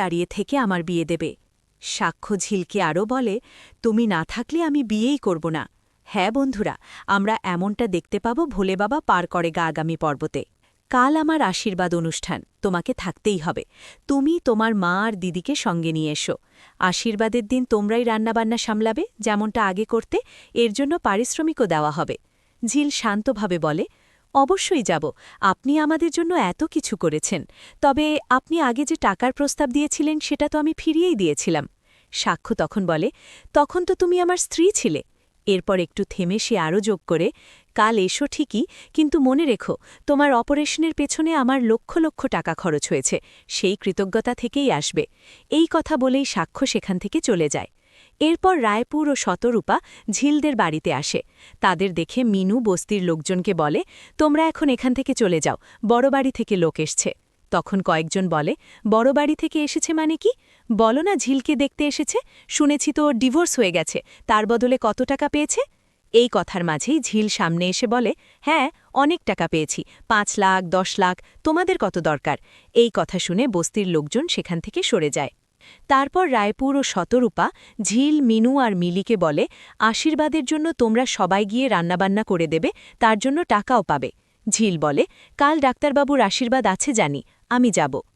দাঁড়িয়ে থেকে আমার বিয়ে দেবে। সাক্ষ্য ঝিলকে আরও বলে, তুমি না থাকলে আমি বিয়েই করব না। হ্যাঁ বন্ধুরা, আমরা এমনটা দেখতে পাব ভোলে বাবা পার করে গা আগামী পর্বতে। কাল আমার আশীর্বাদ অনুষ্ঠান, তোমাকে থাকতেই হবে। তুমি তোমার মা আর দিদিকে সঙ্গে নিয়ে এসো। আশীর্বাদের দিন তোমরাই রান্নাবান্না সামলাবে, যেমনটা আগে করতে, এর জন্য পারিশ্রমিকও দেওয়া হবে। ঝিল শান্তভাবে বলে অবশ্যই যাব। আপনি আমাদের জন্য এত কিছু করেছেন। তবে আপনি আগে যে টাকার প্রস্তাব দিয়েছিলেন, সেটা তো আমি ফিরিয়েই দিয়েছিলাম। সাক্ষ্য তখন বলে, তখন তো তুমি আমার স্ত্রী ছিলে। এরপর একটু থেমে সে আরও যোগ করে, কাল এসো ঠিকই, কিন্তু মনে রেখো, তোমার অপারেশনের পেছনে আমার লক্ষ লক্ষ টাকা খরচ হয়েছে। সেই কৃতজ্ঞতা থেকেই আসবে। এই কথা বলেই সাক্ষ্য সেখান থেকে চলে যায়। এরপর রায়পুর ও শতরূপা ঝিলদের বাড়িতে আসে। তাদের দেখে মিনু বস্তির লোকজনকে বলে, তোমরা এখন এখান থেকে চলে যাও, বড় বাড়ি থেকে লোক এসছে। তখন কয়েকজন বলে, বড় বাড়ি থেকে এসেছে মানে কি? বলো না ঝিলকে দেখতে এসেছে? শুনেছি তো ডিভোর্স হয়ে গেছে, তার বদলে কত টাকা পেয়েছে? এই কথার মাঝেই ঝিল সামনে এসে বলে হ্যাঁ অনেক টাকা পেয়েছি, পাঁচ লাখ, দশ লাখ, তোমাদের কত দরকার? এই কথা শুনে বস্তির লোকজন সেখান থেকে সরে যায়। তারপর রায়পুর ও শতরূপা, ঝিল, মিনু আর মিলিকে বলে, আশীর্বাদের জন্য তোমরা সবাই গিয়ে রান্নাবান্না করে দেবে, তার জন্য টাকাও পাবে। ঝিল বলে, কাল ডাক্তারবাবুর আশীর্বাদ আছে জানি, আমি যাব।